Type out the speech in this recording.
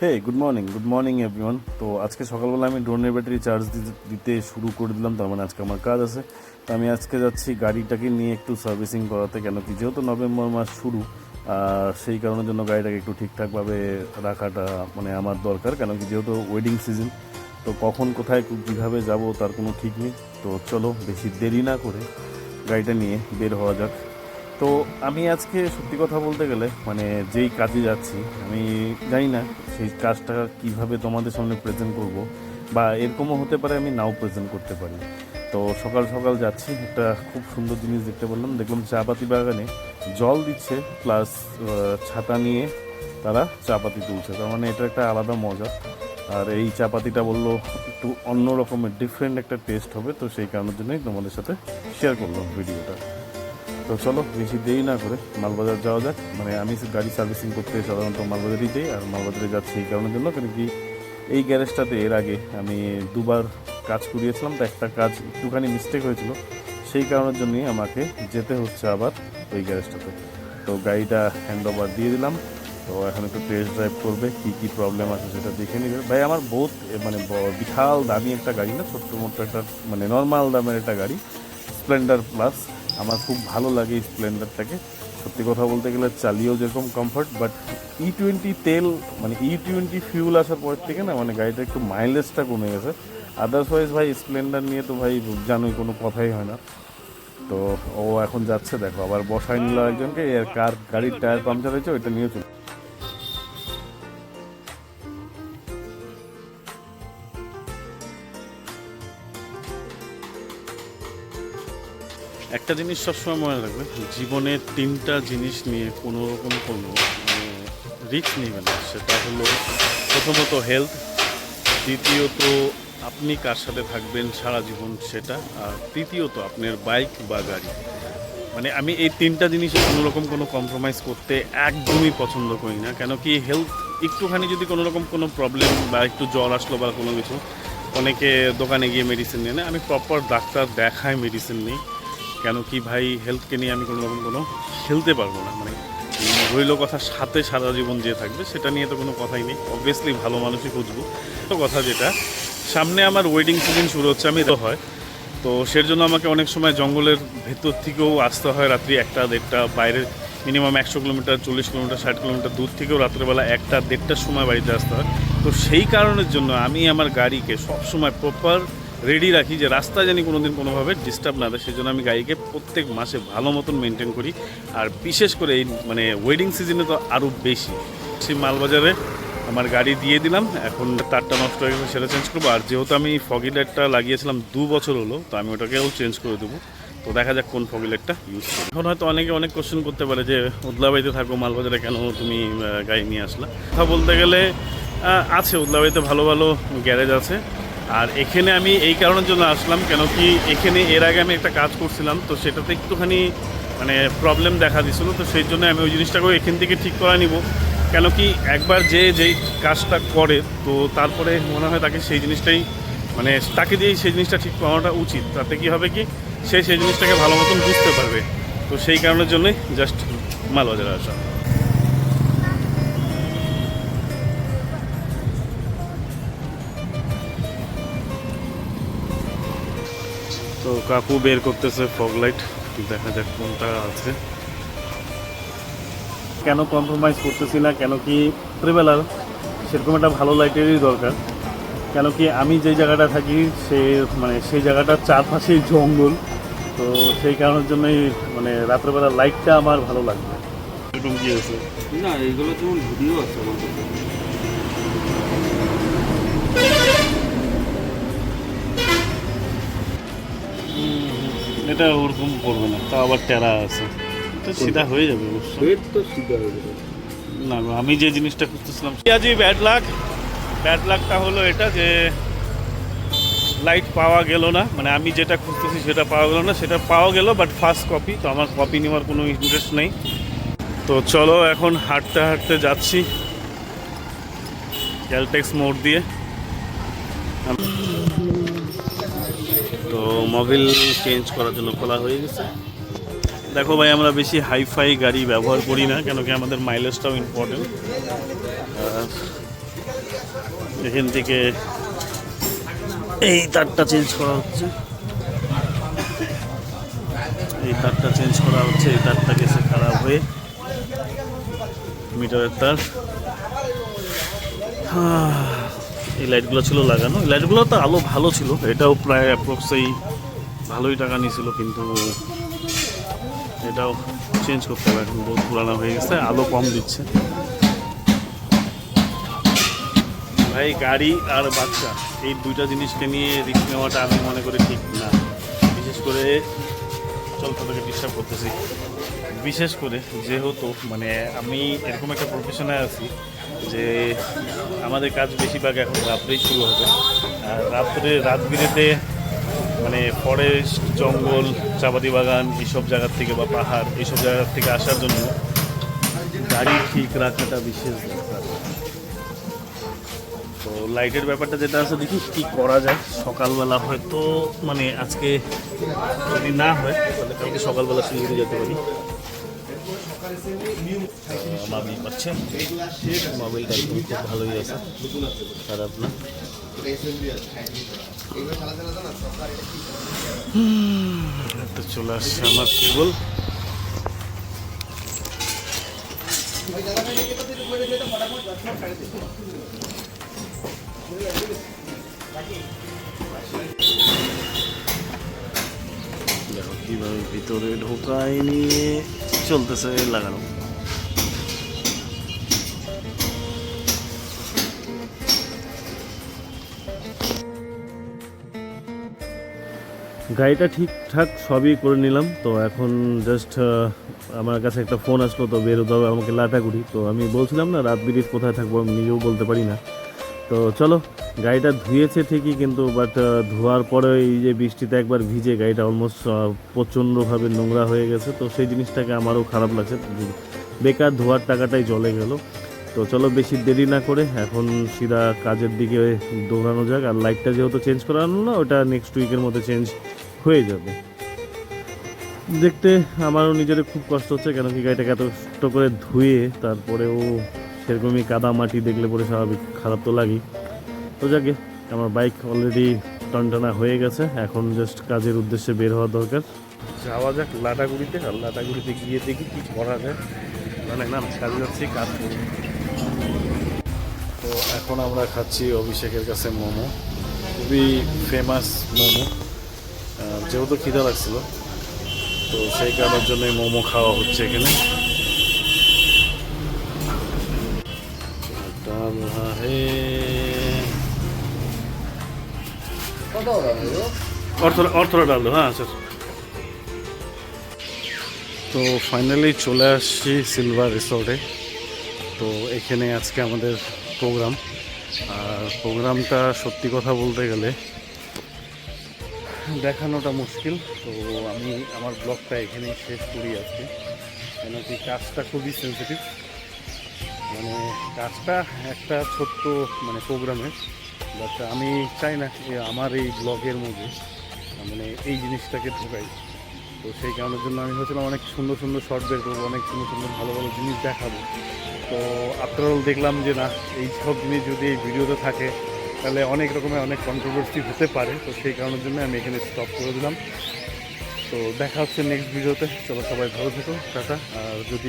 Hey good morning good morning everyone তো আজকে সকালবেলা আমি ড্রোনের ব্যাটারি চার্জ দিতে শুরু করে দিলাম, তার মানে আজকে আমার কাজ আছে। তো আমি আজকে যাচ্ছি গাড়িটাকে নিয়ে একটু সার্ভিসিং করাতে কেন কি যেহেতু নভেম্বর মাস শুরু, আর সেই কারণের জন্য গাড়িটাকে একটু ঠিকঠাকভাবে রাখাটা মানে আমার দরকার কেন কি যেহেতু ওয়েডিং সিজন তো কখন কোথায় কীভাবে যাব তার কোনো ঠিক নেই। তো চলো, বেশি দেরি না করে গাড়িটা নিয়ে বের হওয়া যাক। তো আমি আজকে সত্যি কথা বলতে গেলে মানে যেই কাজে যাচ্ছি, আমি জানি না সেই কাজটা কীভাবে তোমাদের সামনে প্রেজেন্ট করব, বা এরকমও হতে পারে আমি নাও প্রেজেন্ট করতে পারি। তো সকাল সকাল যাচ্ছি, একটা খুব সুন্দর জিনিস দেখতে পেলাম, দেখলাম চা পাতি বাগানে জল দিচ্ছে প্লাস ছাতা নিয়ে তারা চা পাতি তুলছে। তার মানে এটা একটা আলাদা মজা। আর এই চা পাতিটা বলল একটু অন্য রকমের ডিফারেন্ট একটা টেস্ট হবে, তো সেই কারণের জন্যই তোমাদের সাথে শেয়ার করলাম ভিডিওটা। তো চলো, বেশি দেরি না করে মালবাজার যাওয়া যাক। মানে আমি গাড়ি সার্ভিসিং করতে সাধারণত মালবাজারই যাই আর মালবাজারে যাচ্ছি এই কারণের জন্য। কেন কি এই গ্যারেজটাতে এর আগে আমি দুবার কাজ করিয়েছিলাম, তো একটা কাজ একটুখানি মিস্টেক হয়েছিল। সেই কারণের জন্যই আমাকে যেতে হচ্ছে আবার ওই গ্যারেজটাতে। তো গাড়িটা হ্যান্ড ওভার দিয়ে দিলাম। তো এখন একটু টেস্ট ড্রাইভ করবে, কী কী প্রবলেম আছে সেটা দেখে নিবে। ভাই, আমার বহুত মানে বিশাল দামি একটা গাড়ি না, ছোট্ট মোট্ট একটা মানে নর্মাল দামের একটা গাড়ি স্প্লেন্ডার প্লাস আমার খুব ভালো লাগে স্প্লেন্ডারটাকে। সত্যি কথা বলতে গেলে চালিয়েও যেরকম কমফর্ট বাট ই টোয়েন্টি তেল মানে ই টোয়েন্টি ফিউল আসার পর থেকে না মানে গাড়িটা একটু মাইলেজটা কমে গেছে। আদারসওয়াইজ ভাই, স্প্লেন্ডার নিয়ে তো ভাই জানোই, কোনো কথাই হয় না। তো ও এখন যাচ্ছে, দেখো, আবার বসায় নিল একজনকে, এর কার গাড়ির টায়ার পাংচার হয়েছে, ওইটা নিয়ে চলে। একটা জিনিস সবসময় মনে রাখবে, জীবনে তিনটা জিনিস নিয়ে কোনো রকম কোনো রিস্ক নেবে না। সেটা হলো প্রথমত হেলথ দ্বিতীয়ত আপনি কার সাথে থাকবেন সারা জীবন সেটা, আর তৃতীয়ত আপনার বাইক বা গাড়ি। মানে আমি এই তিনটা জিনিসে কোনো রকম কোনো কম্প্রোমাইজ করতে একদমই পছন্দ করি না, কেন কি হেলথ একটুখানি যদি কোনো রকম কোনো প্রবলেম বা একটু জ্বর আসলো বা কোনো কিছু, অনেকে দোকানে গিয়ে মেডিসিন নিয়ে নেয়, আমি প্রপার ডাক্তার দেখায় মেডিসিন নিই। কেন কি ভাই হেলথকে নিয়ে আমি কোনো রকম কোনো খেলতে পারব না? মানে রইল কথা সাথে সারা জীবন যে থাকবে, সেটা নিয়ে তো কোনো কথাই নেই। অবভিয়াসলি ভালো মানুষই খুঁজবো। তো কথা যেটা, সামনে আমার ওয়েডিং সিজন শুরু হচ্ছে, আমি তো হয়। তো সের জন্য আমাকে অনেক সময় জঙ্গলের ভেতর থেকেও আসতে হয় রাত্রি একটা, দেড়টা, বাইরে মিনিমাম একশো কিলোমিটার, চল্লিশ কিলোমিটার, ষাট কিলোমিটার দূর থেকেও রাত্রেবেলা একটা, দেড়টার সময় বাড়িতে আসতে হয়। তো সেই কারণের জন্য আমি আমার গাড়িকে সবসময় প্রপার রেডি রাখি যে রাস্তা জানি কোনো দিন কোনোভাবে ডিস্টার্ব না দেয় সেই জন্য আমি গাড়িকে প্রত্যেক মাসে ভালো মতন মেনটেন করি। আর বিশেষ করে এই মানে ওয়েডিং সিজনে তো আরও বেশি। সেই মালবাজারে আমার গাড়ি দিয়ে দিলাম, এখন তারটা নষ্ট হয়ে গেছে, সেটা চেঞ্জ করব। আর যেহেতু আমি ফগি লাইটটা লাগিয়েছিলাম দু বছর হলো, তো আমি ওটাকেও চেঞ্জ করে দেবো। তো দেখা যাক কোন ফগি লাইটটা ইউজ করি। এখন হয়তো অনেকে অনেক কোশ্চেন করতে পারে যে, উদলাবাড়িতে থাকো, মালবাজারে কেন তুমি গাড়ি নিয়ে আসলা? কথা বলতে গেলে আছে, উদলাবাড়িতে ভালো ভালো গ্যারেজ আছে। আর এখানে আমি এই কারণের জন্য আসলাম, কেন কি এখানে এর আগে আমি একটা কাজ করছিলাম, তো সেটাতে একটুখানি মানে প্রবলেম দেখা দিছিল, তো সেই জন্য আমি ওই জিনিসটাকেও এখান থেকে ঠিক করা নিব। কেন কি একবার যে যেই কাজটা করে, তো তারপরে মনে হয় তাকে সেই জিনিসটাই মানে তাকে দিয়েই সেই জিনিসটা ঠিক করানোটা উচিত। তাতে কি হবে কি, সে সেই জিনিসটাকে ভালো মতন বুঝতে পারবে। তো সেই কারণের জন্যই জাস্ট মালবাজারে আসা। তো কাকু বের করতেছে ফগ লাইট দেখা যাক কোনটা আছে। কেন কম্প্রোমাইজ করতেছি না কেন কি ট্রেভেলার সেরকম একটা ভালো লাইটেরই দরকার। কেন কি আমি যে জায়গাটা থাকি সে মানে সেই জায়গাটার চারপাশেই জঙ্গল। তো সেই কারণের জন্যই মানে রাত্রেবেলা লাইটটা আমার ভালো লাগবে। এরকম কি আছে? না এইগুলো যেমন ভিডিও আছে আমার এটা ওরকম করবে না। তা আবার টেরা আছে। এটা সিধা হয়ে যাবে অবশ্য। পেট তো সিধা হয়ে যাবে। না আমি যে জিনিসটা খুঁজতেছিলাম আজই ব্যাড লাক ব্যাড লাকটা হলো এটা যে লাইট পাওয়া গেল না। মানে আমি যেটা খুঁজতেছি সেটা পাওয়া গেল না। সেটা পাওয়া গেল বাট ফার্স্ট কপি তো আমার কপি নেওয়ার কোনো ইন্টারেস্ট নেই। তো চলো এখন হাঁটতে হাঁটতে যাচ্ছি। ক্যালটেক্স মোড় দিয়ে। তো মোবিল চেঞ্জ করার জন্য খোলা হয়ে গেছে। দেখো ভাই আমরা বেশি হাইফাই গাড়ি ব্যবহার করি না কেন কি আমাদের মাইলেজটাও ইম্পর্টেন্ট এখান থেকে এই তারটা চেঞ্জ করা হচ্ছে। এই তারটা চেঞ্জ করা হচ্ছে এই তারটা গেছে খারাপ হয়ে। মিটারের তার। আহ, এই লাইটগুলো ছিল লাগানো। এই লাইটগুলো তো আলো ভালো ছিল, এটাও প্রায় অ্যাপ্রক্সেই ভালোই টাকা নিয়েছিল, কিন্তু এটাও চেঞ্জ করতে হবে, এখন বহুত পুরানো হয়ে গেছে, আলো কম দিচ্ছে। ভাই, গাড়ি আর বাচ্চা, এই দুইটা জিনিসকে নিয়ে রিস্ক নেওয়াটা আমি মনে করি ঠিক না। বিশেষ করে চল তোদেরকে ডিস্টার্ব করতেছি। বিশেষ করে যেহেতু মানে আমি এরকম একটা প্রফেশনে আছি যে আমাদের কাজ বেশিরভাগ এখন রাত্রেই শুরু হবে। আর রাত্রে রাত বিরেতে মানে ফরেস্ট জঙ্গল, চাপাতি বাগান এইসব জায়গার থেকে বা পাহাড় এইসব জায়গার থেকে আসার জন্য গাড়ি ঠিক রাখাটা বিশেষ দরকার। তো লাইটের ব্যাপারটা যেটা আছে, দেখি কি করা যায়। সকালবেলা হয়তো মানে আজকে যদি না হয়, তাহলে কালকে সকালবেলা শিলিগুড়ি যেতে পারি। মামি পাচ্ছে মোবাইলটা একদম খুব ভালোই আছে। খারাপ না। তো চলে আসছে আমার কেবল। দেখো কীভাবে ভিতরে ঢোকায় নিয়ে চলতেছে লাগানো। গাড়িটা ঠিকঠাক সবই করে নিলাম, তো এখন জাস্ট আমার কাছে একটা ফোন আসলো, তো বেরোতে হবে, আমাকে লাটাগুড়ি তো আমি বলছিলাম না, রাত বিরিত কোথায় থাকব আমি নিজেও বলতে পারি না। তো চলো, গাড়িটা ধুয়েছে ঠিকই কিন্তু বাট ধোয়ার পরে এই যে বৃষ্টিতে একবার ভিজে গাড়িটা অলমোস্ট প্রচণ্ডভাবে নোংরা হয়ে গেছে, তো সেই জিনিসটাকে আমারও খারাপ লাগছে বেকার ধোয়ার টাকাটাই জলে গেল। তো চলো বেশি দেরি না করে এখন সিধা কাজের দিকে দৌড়ানো যাক, আর লাইটটা যেহেতু চেঞ্জ করানো না, ওটা নেক্সট উইকের মধ্যে চেঞ্জ হয়ে যাবে। দেখতে আমারও নিজের খুব কষ্ট হচ্ছে, কেন কি গাড়িটাকে এত কষ্ট করে ধুয়ে তারপরেও সেরকমই কাদা মাটি দেখলে পরে স্বাভাবিক খারাপ তো লাগে তো যাকে আমার বাইক অলরেডি টনটনা হয়ে গেছে। এখন জাস্ট কাজের উদ্দেশ্যে বের হওয়া দরকার। যাওয়া যাক লাটাগুড়িতে আর লাটাগুড়িতে গিয়ে দেখি কি করা যায়। মানে না কাজে যাচ্ছি কাজ করব তো এখন আমরা খাচ্ছি অভিষেকের কাছে মোমো। খুবই ফেমাস মোমো। যেহেতু খিদা লাগছিল তো সেই কারণের জন্যই মোমো খাওয়া হচ্ছে এখানে। ডাল হে অর্থ অর্থরা ডাল দো, হ্যাঁ স্যার তো ফাইনালি চলে আসছি সিলভার রিসোর্টে তো এখানে আজকে আমাদের প্রোগ্রাম আর প্রোগ্রামটা সত্যি কথা বলতে গেলে দেখানোটা মুশকিল। তো আমি আমার ব্লগটা এখানেই শেষ করি আজকে। কেন কি কাজটা খুবই সেন্সিটিভ মানে কাজটা একটা ছোট্ট মানে প্রোগ্রামের বাট আমি চাই না যে আমার এই ব্লগের মধ্যে মানে এই জিনিসটাকে ঢোকাই। তো সেই কারণের জন্য আমি হচ্ছিলাম অনেক সুন্দর সুন্দর শর্ট বের করব, অনেক সুন্দর সুন্দর ভালো ভালো জিনিস দেখাবো। তো অল দেখলাম যে না, এই সব জিনিস যদি এই ভিডিওতে থাকে, তাহলে অনেক রকমের অনেক কন্ট্রোভার্সি হতে পারে। তো সেই কারণের জন্য আমি এখানে স্টপ করে দিলাম। তো দেখা হচ্ছে নেক্সট ভিডিওতে চলো সবাই ভালো থেকো, টাটা। আর যদি